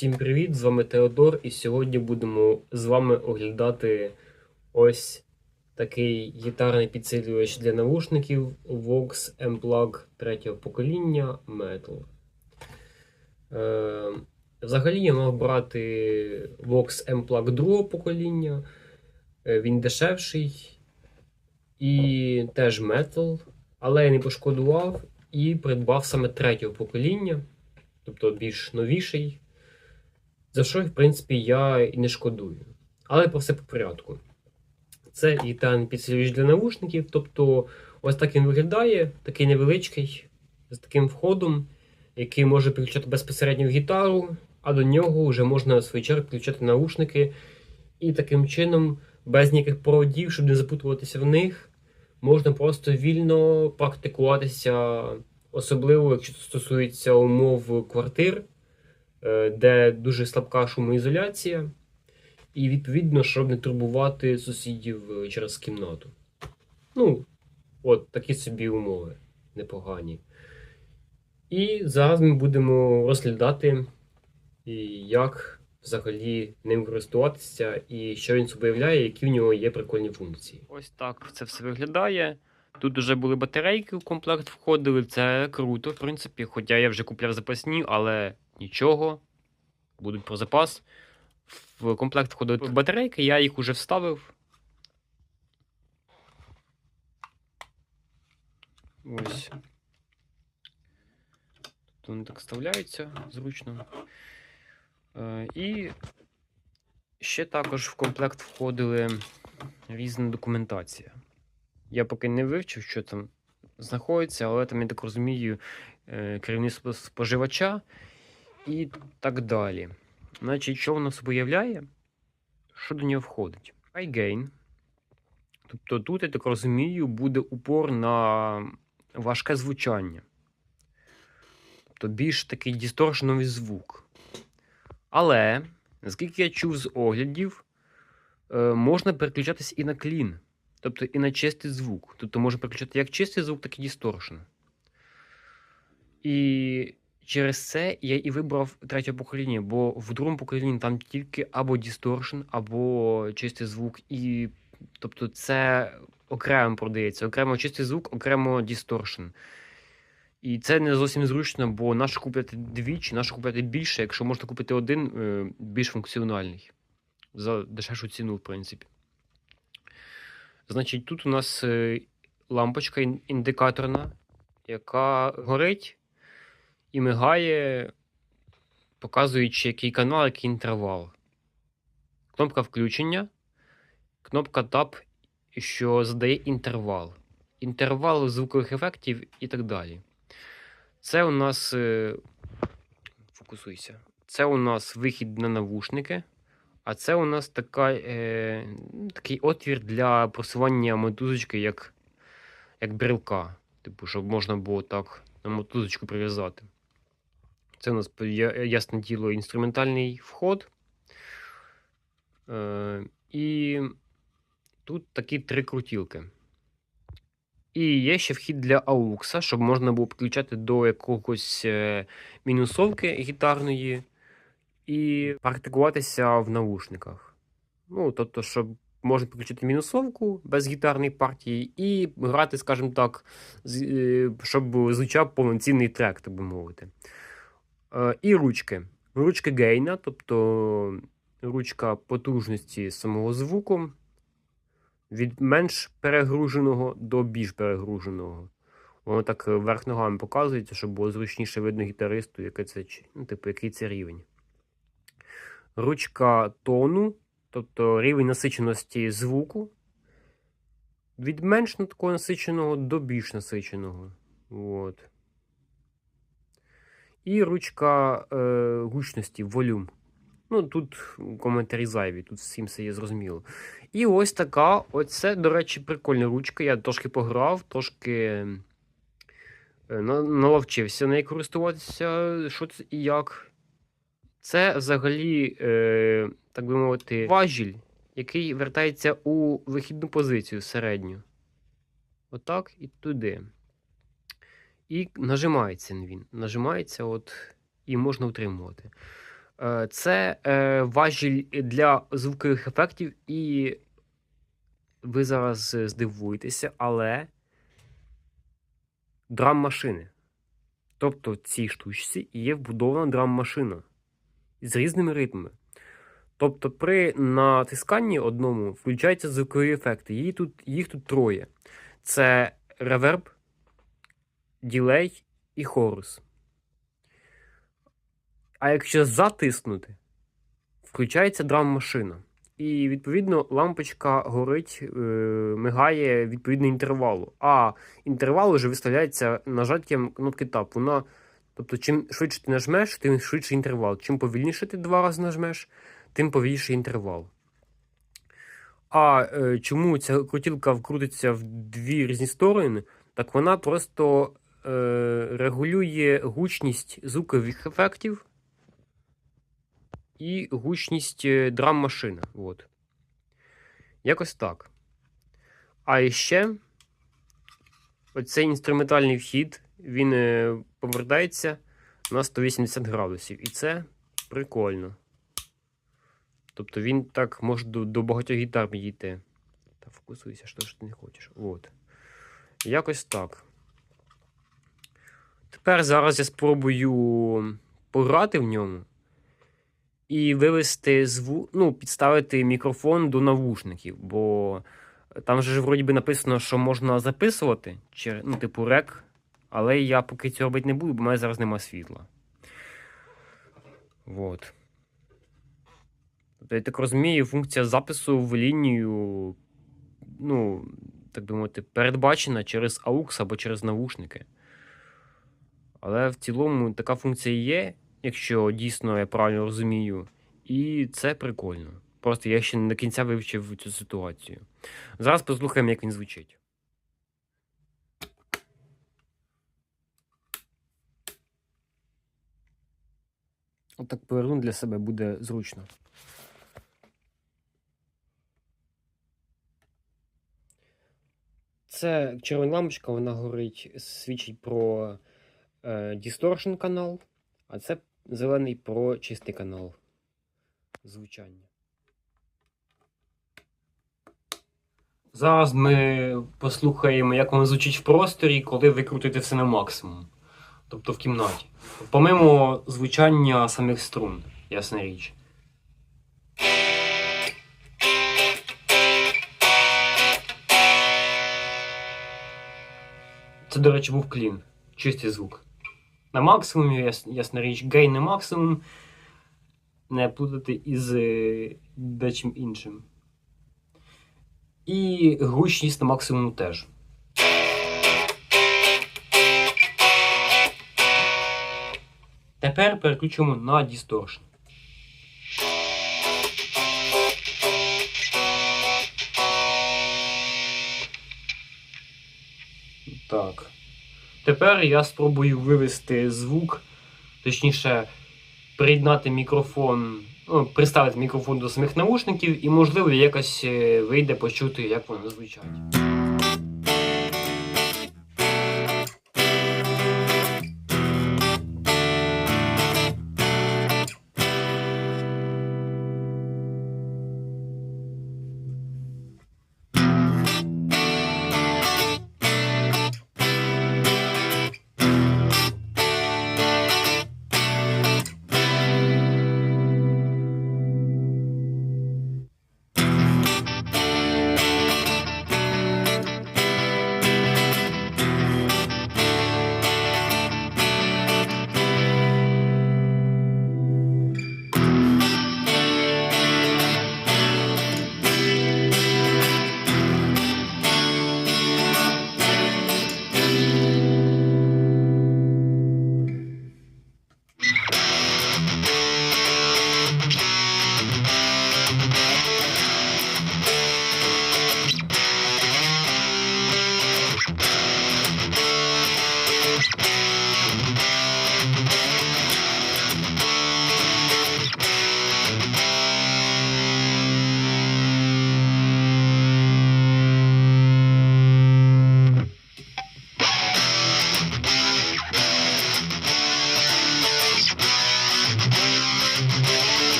Усім привіт! З вами Теодор, і сьогодні будемо з вами оглядати ось такий гітарний підсилювач для навушників Vox M-Plug третього покоління Metal. Е, взагалі я мав брати Vox M-Plug другого покоління. Е, він дешевший і теж Metal, але я не пошкодував і придбав саме третього покоління, тобто більш новіший. За що, в принципі, я і не шкодую. Але про все по порядку. Це гітарний підсилювач для навушників. Тобто, ось так він виглядає, такий невеличкий, з таким входом, який може підключати безпосередньо гітару, а до нього вже можна в свою чергу підключати наушники. І таким чином, без ніяких проводів, щоб не запутуватися в них, можна просто вільно практикуватися, особливо, якщо це стосується умов квартир де дуже слабка шумоізоляція, і відповідно, щоб не турбувати сусідів е, через кімнату. Ну, от такі собі умови непогані. І зараз ми будемо розглядати, як взагалі ним користуватися, і що він собою являє, які в нього є прикольні функції. Ось так це все виглядає. Тут вже були батарейки в комплект входили, це круто, в принципі. Хоча я вже купляв запасні, але нічого. Будуть про запас. В комплект входили батарейки, я їх уже вставив. Ось. Тут вони так вставляються зручно. Е, І ще також в комплект входили різна документація. Я поки не вивчив, що там знаходиться, але там, я так розумію, е, керівництво споживача і так далі. Значить, що воно собою являє? Що до нього входить? iGain. Тобто тут, я так розумію, буде упор на важке звучання. Тобто більш такий дісторшеновий звук. Але, наскільки я чув з оглядів, е, можна переключатись і на клін. Тобто і на чистий звук. Тобто можна переключати як чистий звук, так і дісторшн. І через це я і вибрав третє покоління, бо в другому поколінні там тільки або дісторшн, або чистий звук. І тобто це окремо продається. Окремо чистий звук, окремо дісторшн. І це не зовсім зручно, бо наше купляти двічі, наше купляти більше, якщо можна купити один е, більш функціональний. За дешевшу ціну, в принципі. Значить, тут у нас е, лампочка індикаторна, яка горить і мигає, показуючи, який канал, який інтервал. Кнопка включення, кнопка Tab, що задає інтервал. Інтервал звукових ефектів і так далі. Це у нас. е, Фокусуйся. Це у нас вихід на навушники. А це у нас така, е, такий отвір для просування мотузочки як, як брелка. Типу, щоб можна було так на мотузочку прив'язати. Це у нас ясне діло інструментальний вход. Е, і тут такі три крутілки. І є ще вхід для AUX, щоб можна було підключати до якогось е, мінусовки гітарної і практикуватися в наушниках. Ну, тобто, щоб можна підключити мінусовку без гітарної партії і грати, скажімо так, е, щоб звучав повноцінний трек, так би мовити. І ручки. Ручки гейна, тобто ручка потужності самого звуку від менш перегруженого до більш перегруженого. Воно так е, верх ногами показується, щоб було зручніше видно гітаристу, який це, ну, типу, який це рівень. Ручка тону, тобто рівень насиченості звуку. Від менш такого насиченого до більш насиченого. От. І ручка е, гучності, волюм. Ну, тут коментарі зайві, тут всім все є зрозуміло. І ось така, оце, до речі, прикольна ручка. Я трошки пограв, трошки е, наловчився нею користуватися, що це і як. Це взагалі, е, так би мовити, важіль, який вертається у вихідну позицію середню. Отак і туди. І нажимається він. Нажимається, от, і можна утримувати. Е, Це е, важіль для звукових ефектів, і ви зараз е, здивуєтеся, але драм-машини. Тобто в цій штучці є вбудована драм-машина з різними ритмами. Тобто при натисканні одному включаються звукові ефекти. Їх тут, їх тут троє: це реверб, ділей і хорус. А якщо затиснути, включається драм-машина. І відповідно лампочка горить, е, мигає відповідно інтервалу. А інтервал вже виставляється нажаттям кнопки Tab. Вона, тобто, чим швидше ти нажмеш, тим швидше інтервал. Чим повільніше ти два рази нажмеш, тим повільніше інтервал. А е, чому ця крутілка вкрутиться в дві різні сторони? Так вона просто регулює гучність звукових ефектів і гучність е, драм-машини. От. Якось так. А ще оцей інструментальний вхід, він е, повертається на 180 градусів. І це прикольно. Тобто він так може до, до багатьох гітар підійти. Та фокусуйся, що ж ти не хочеш. От. Якось так. Тепер зараз я спробую пограти в ньому і вивести звук, ну, підставити мікрофон до навушників, бо там же вроді би написано, що можна записувати, чи, ну, типу рек, але я поки цього робити не буду, бо в мене зараз нема світла. Вот. Тобто, я так розумію, функція запису в лінію, ну, так би мовити, передбачена через AUX або через навушники. Але в цілому така функція є, якщо дійсно я правильно розумію. І це прикольно. Просто я ще не до кінця вивчив цю ситуацію. Зараз послухаємо, як він звучить. Отак поверну для себе буде зручно. Це червона лампочка, вона горить, свідчить про distortion канал, а це зелений про чистий канал звучання. Зараз ми послухаємо, як воно звучить в просторі, коли ви крутите все на максимум. Тобто в кімнаті. Помимо звучання самих струн, ясна річ. Це, до речі, був клін. Чистий звук. На максимумі, яс- ясна річ, гейн на максимум. Не плутати із е, дечим іншим. І гучність на максимум теж. Тепер переключимо на дісторшн. Так. Тепер я спробую вивести звук, точніше, приєднати мікрофон, ну, приставити мікрофон до самих наушників, і, можливо, якось е, вийде почути, як воно звучать.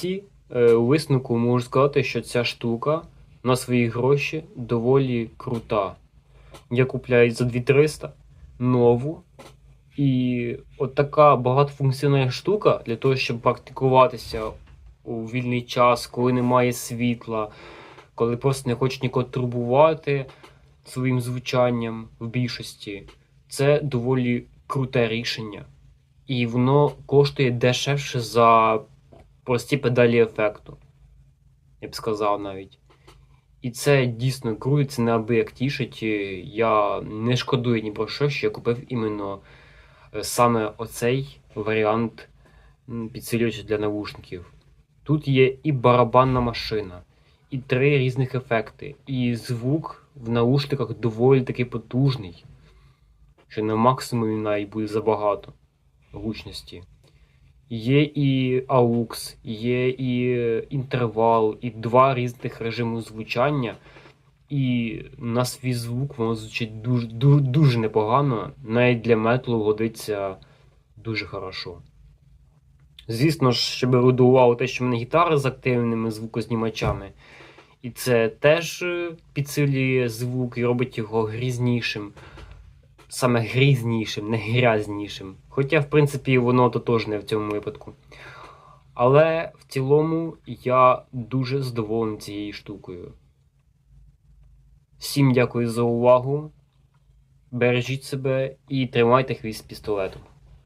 Кінці е, у висновку можу сказати, що ця штука на свої гроші доволі крута. Я купляю за 2300 нову. І от така багатофункціональна штука для того, щоб практикуватися у вільний час, коли немає світла, коли просто не хочеш нікого турбувати своїм звучанням в більшості. Це доволі круте рішення. І воно коштує дешевше за прості педалі ефекту. Я б сказав навіть. І це дійсно круто, це неабияк тішить. Я не шкодую ні про що, що я купив іменно е, саме оцей варіант підсилювача для навушників. Тут є і барабанна машина, і три різних ефекти, і звук в наушниках доволі таки потужний, що на максимумі навіть буде забагато гучності. Є і AUX, є і інтервал, і два різних режими звучання. І на свій звук воно звучить дуже, дуже, дуже непогано. Навіть для металу годиться дуже хорошо. Звісно ж, щоб радувало те, що в мене гітара з активними звукознімачами. І це теж е, підсилює звук і робить його грізнішим. Саме грізнішим, не грязнішим. Хоча, в принципі, воно тотожне в цьому випадку. Але в цілому я дуже задоволений цією штукою. Всім дякую за увагу. Бережіть себе і тримайте хвіст пістолетом.